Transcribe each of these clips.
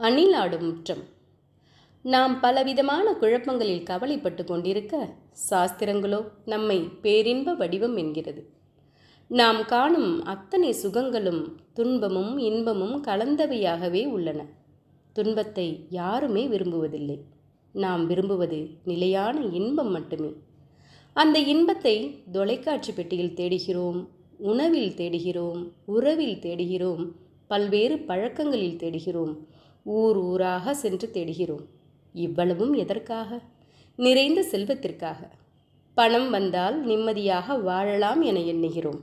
அணிலாடும் முற்றம். நாம் பலவிதமான குழப்பங்களில் கவலைப்பட்டு கொண்டிருக்க சாஸ்திரங்களோ நம்மை பேரின்ப வடிவம் என்கிறது. நாம் காணும் அத்தனை சுகங்களும் துன்பமும் இன்பமும் கலந்தவையாகவே உள்ளன. துன்பத்தை யாருமே விரும்புவதில்லை. நாம் விரும்புவது நிலையான இன்பம் மட்டுமே. அந்த இன்பத்தை தொலைக்காட்சி பெட்டியில் தேடுகிறோம் உணவில் தேடுகிறோம் உறவில் தேடுகிறோம் பல்வேறு பழக்கங்களில் தேடுகிறோம் ஊர் ஊராக சென்று தேடுகிறோம். இவ்வளவும் எதற்காக? நிறைந்த செல்வத்திற்காக. பணம் வந்தால் நிம்மதியாக வாழலாம் என எண்ணுகிறோம்.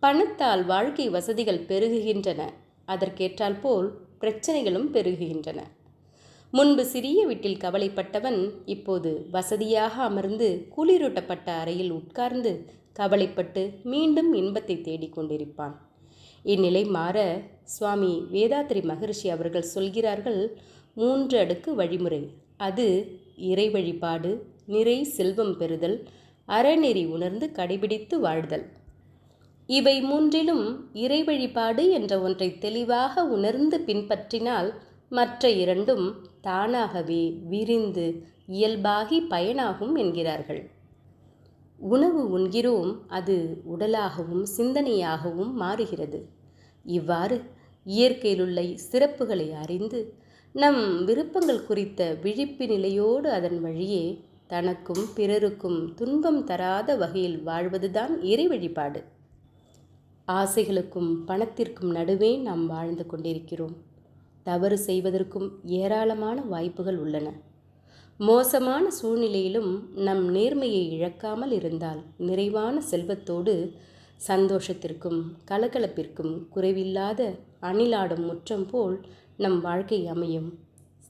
பணத்தால் வாழ்க்கை வசதிகள் பெருகுகின்றன. அதற்கேற்றால் போல் பிரச்சனைகளும் பெருகுகின்றன. முன்பு சிறிய வீட்டில் கவலைப்பட்டவன் இப்போது வசதியாக அமர்ந்து குளிரூட்டப்பட்ட அறையில் உட்கார்ந்து கவலைப்பட்டு மீண்டும் இன்பத்தை தேடிக்கொண்டிருப்பான். இந்நிலை மாற சுவாமி வேதாத்ரி மகரிஷி அவர்கள் சொல்கிறார்கள் மூன்று அடுக்கு வழிமுறை. அது இறை வழிபாடு நிறை செல்வம் பெறுதல் அறநெறி உணர்ந்து கடைபிடித்து வாழ்தல். இவை மூன்றிலும் இறை வழிபாடு என்ற ஒன்றை தெளிவாக உணர்ந்து பின்பற்றினால் மற்ற இரண்டும் தானாகவே விரிந்து இயல்பாகி பயனாகும் என்கிறார்கள். உணவு உண்கிறோம் அது உடலாகவும் சிந்தனையாகவும் மாறுகிறது. இவ்வாறு இயற்கையிலுள்ள சிறப்புகளை அறிந்து நம் விருப்பங்கள் குறித்த விழிப்பு நிலையோடு அதன் வழியே தனக்கும் பிறருக்கும் துன்பம் தராத வகையில் வாழ்வதுதான் இறை வழிபாடு. ஆசைகளுக்கும் பணத்திற்கும் நடுவே நாம் வாழ்ந்து கொண்டிருக்கிறோம். தவறு செய்வதற்கும் ஏராளமான வாய்ப்புகள் உள்ளன. மோசமான சூழ்நிலையிலும் நம் நேர்மையை இழக்காமல் இருந்தால் நிறைவான செல்வத்தோடு சந்தோஷத்திற்கும் கலகலப்பிற்கும் குறைவில்லாத அணிலாடும் முற்றம் போல் நம் வாழ்க்கை அமையும்.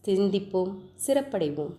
சிந்திப்போம் சிறப்படைவோம்.